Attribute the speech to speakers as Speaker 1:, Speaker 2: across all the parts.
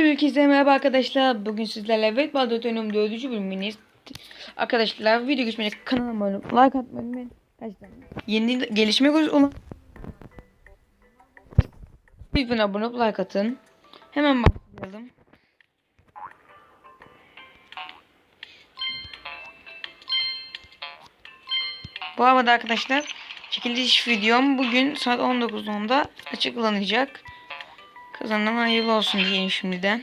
Speaker 1: Herkese merhaba arkadaşlar. Bugün sizlerle Evet Baldo Dönüm 4. bölümündeyiz. Arkadaşlar video geçmeye kanalıma abone like atmayı unutmayın. Yeni gelişme olan Lütfen abone olup like atın. Hemen başlayalım. Bu arada arkadaşlar çekiliş videom bugün saat 19.10'da açıklanacak. Kazanan hayırlı olsun diyeyim şimdiden.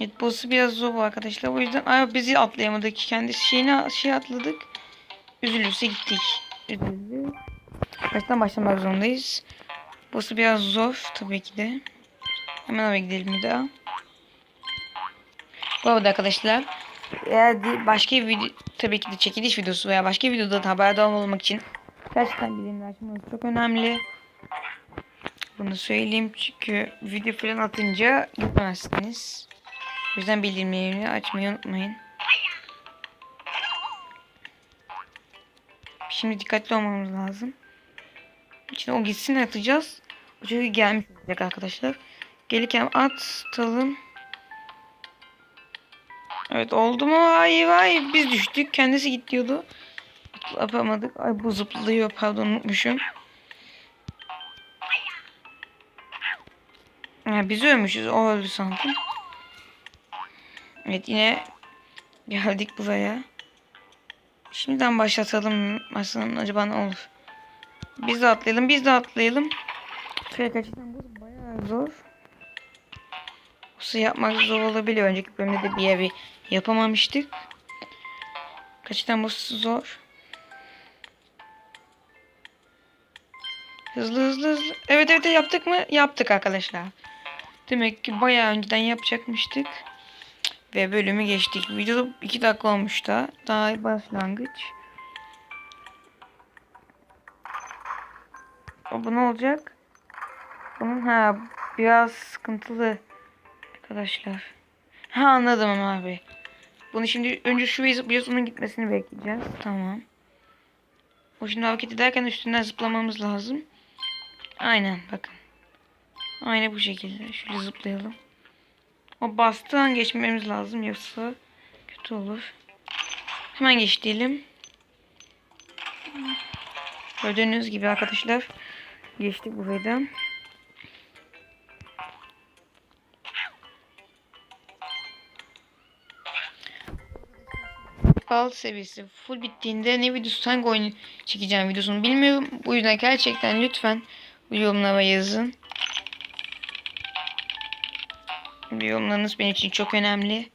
Speaker 1: Evet burası biraz zor arkadaşlar. O yüzden ay bizi atlayamadık. Kendi şeyine şey atladık. Üzülürse gittik. Üzüldü. Baştan başlamak zorundayız. Burası biraz zor tabii ki de. Hemen oraya gidelim bir daha. Bu arada arkadaşlar eğer başka bir video tabii ki de çekiliş videosu veya başka bir videoda haberdar olmak için gerçekten bildirimleri açmanız çok önemli. Bunu söyleyeyim çünkü video falan atınca gitmezsiniz. O yüzden bildirimleri açmayı unutmayın. Şimdi dikkatli olmamız lazım. Şimdi o gitsin atacağız. Çocuk gelmiş olacak arkadaşlar. Gelirken atalım. Evet oldu mu? Hayır hayır biz düştük. Kendisi git diyordu. Yapamadık. Ay bu zıplıyor pardon unutmuşum. Ya biz ölmüşüz. O öldü sandım. Evet yine geldik buraya. Şimdiden başlatalım. Aslında acaba ne olur? Biz de atlayalım. Biz de atlayalım. Şöyle gerçekten bu bayağı zor. Su yapmak zor olabiliyor. Önceki bölümde de bir evi yapamamıştık. Gerçekten bu zor. Hızlı hızlı hızlı. Evet evet yaptık mı? Yaptık arkadaşlar. Demek ki bayağı önceden yapacakmıştık. Ve bölümü geçtik. Videoda 2 dakika olmuş da. Daha başlangıç. O bu ne olacak? Bunun ha biraz sıkıntılı arkadaşlar. Ha anladım ama abi. Bunu şimdi önce şu biraz onun gitmesini bekleyeceğiz. Tamam. O şimdi hareket ederken üstünden zıplamamız lazım. Aynen bakın. Aynen bu şekilde. Şöyle zıplayalım. O bastığı an geçmemiz lazım yoksa kötü olur. Hemen geç diyelim. Gördüğünüz gibi arkadaşlar geçtik buradan. Kal seviyesi full bittiğinde ne videosu hangi oyunu çekeceğim videosunu bilmiyorum. Bu yüzden gerçekten lütfen yorumlara yazın. Yorumlarınız benim için çok önemli.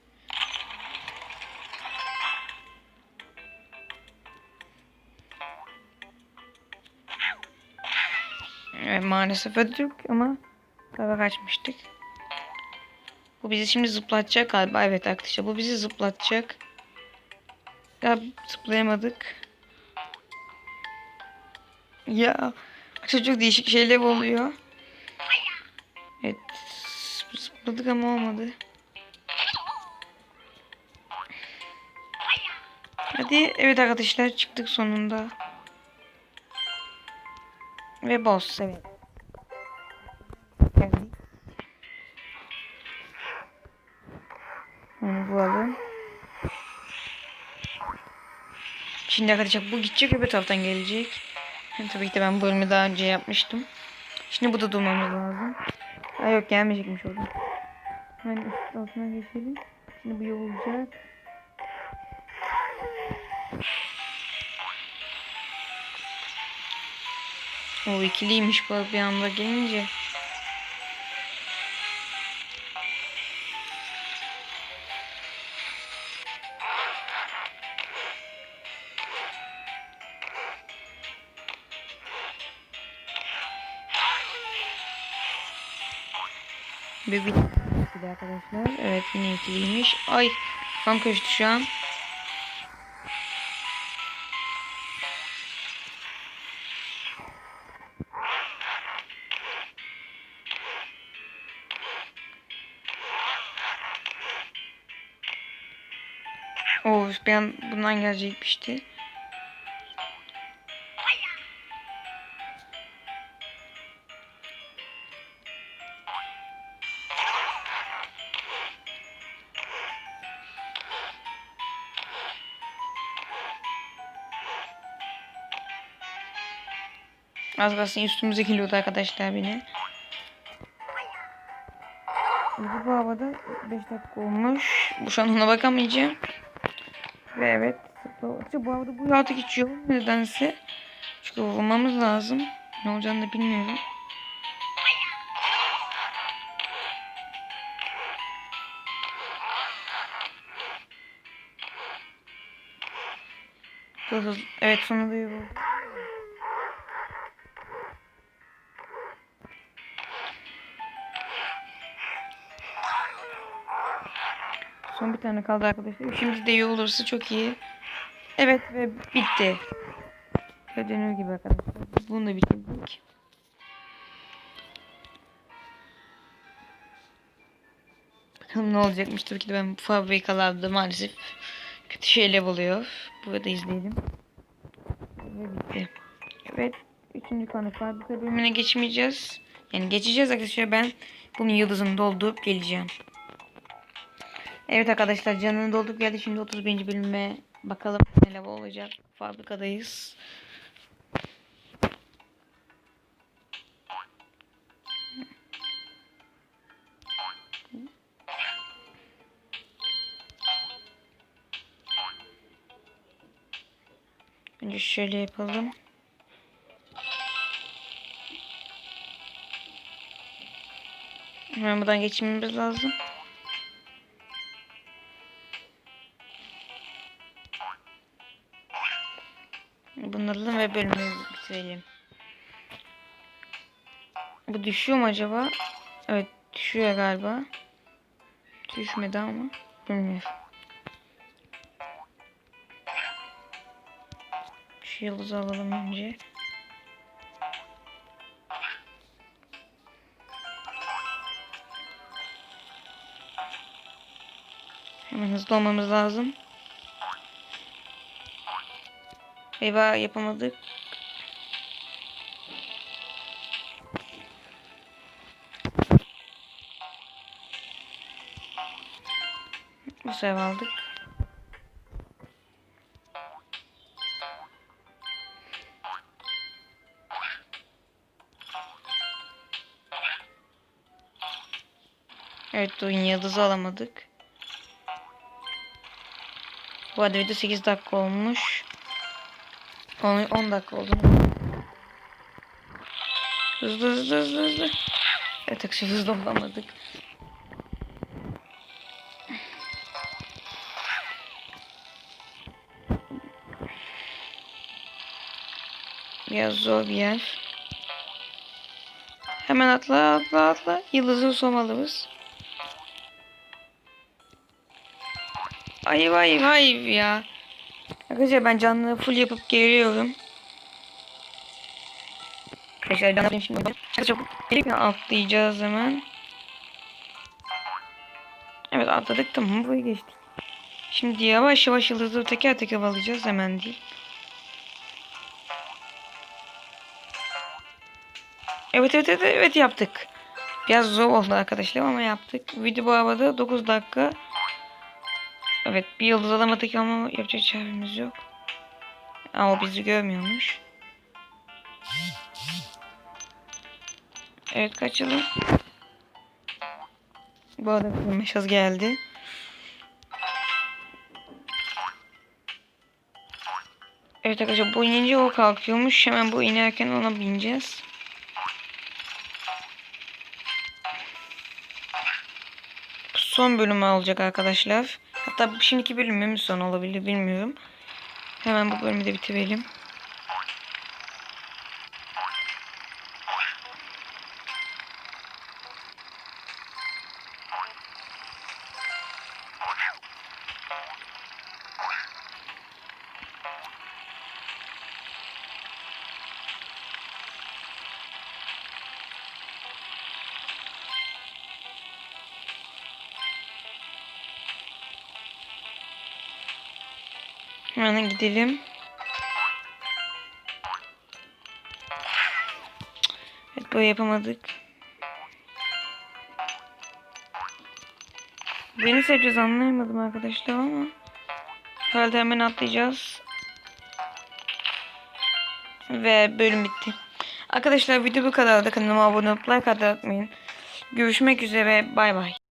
Speaker 1: Maalesef öldük ama galiba kaçmıştık. Bu bizi şimdi zıplatacak galiba. Evet arkadaşlar bu bizi zıplatacak. Ya zıplayamadık. Ya çok değişik şeyler oluyor. Evet zıpladık ama olmadı. Hadi evet arkadaşlar çıktık sonunda. Ve boss evet. Şimdi arkadaşlar bu gidecek öbür taraftan gelecek. Yani tabii ki de ben bu bölümü daha önce yapmıştım. Şimdi bu da durmamız lazım. Ay yok gelmeyecekmiş orada. Hemen üst altına geçelim. Şimdi bu yol olacak. O ikiliymiş bu bir anda gelince. Bir video arkadaşlar. Evet yine ikiliymiş. Ay kan koştu şu an. Of ben bundan gelecekmişti. Az kalsın üstümüze geliyordu arkadaşlar beni. Bu havada 5 dakika olmuş. Bu şu an ona bakamayacağım. Ve evet. Bu havada bu artık hiç yok nedense. Çünkü vurmamız lazım. Ne olacağını da bilmiyorum. Evet sonunda yürü. Son bir tane kaldı arkadaşlar. Şimdi de iyi olursa çok iyi. Evet ve bitti. Gördüğünüz gibi arkadaşlar. Bunu da bitirdik. Bakalım ne olacakmış. Tabii ki de ben fabrikalarda maalesef kötü şeyler oluyor. Burada izleyelim. Ve bitti. Evet. Üçüncü konu fabrika bölümüne geçmeyeceğiz. Yani geçeceğiz arkadaşlar. Ben bunun yıldızını doldurup geleceğim. Evet arkadaşlar canını doldurup geldi. Şimdi 31. bölüme bakalım neler olacak. Fabrikadayız. Önce şöyle yapalım. Hemen buradan geçmemiz lazım. Bunları alalım ve bölümü bitirelim. Bu düşüyor mu acaba? Evet düşüyor galiba. Düşmedi ama bilmiyorum. Şu yıldızı alalım önce. Hemen hızlı olmamız lazım. Eyvah yapamadık. Bu sefer aldık. Evet oyun yıldızı alamadık. Bu arada video 8 dakika olmuş. 10, 10 dakika oldu. Hızlı hızlı hızlı hızlı. Evet akşam hızlı olamadık. Biraz zor bir yer. Hemen atla atla atla. Yıldızı somalımız. Ayıp ayıp ayıp ya. Arkadaşlar ben canlı full yapıp geliyorum. Arkadaşlar yapayım şimdi. Çok gelip atlayacağız hemen. Evet atladık tamam buraya geçtik. Şimdi yavaş yavaş yıldızı teker teker alacağız hemen değil. Evet evet evet evet yaptık. Biraz zor oldu arkadaşlar ama yaptık. Video bu arada 9 dakika. Evet bir yıldız alamadık ama yapacak çaremiz yok. Ama o bizi görmüyormuş. Evet kaçalım. Bu arada bir mesaj geldi. Evet arkadaşlar bu inince o kalkıyormuş. Hemen bu inerken ona bineceğiz. Son bölümü olacak arkadaşlar. Hatta şimdiki bölümümüz son olabilir bilmiyorum. Hemen bu bölümü de bitirelim. Hemen gidelim. Evet böyle yapamadık. Beni seveceğiz anlayamadım arkadaşlar ama. Herhalde hemen atlayacağız. Ve bölüm bitti. Arkadaşlar video bu kadardı. Kanalıma abone olup like atmayı unutmayın. Görüşmek üzere. Bay bay.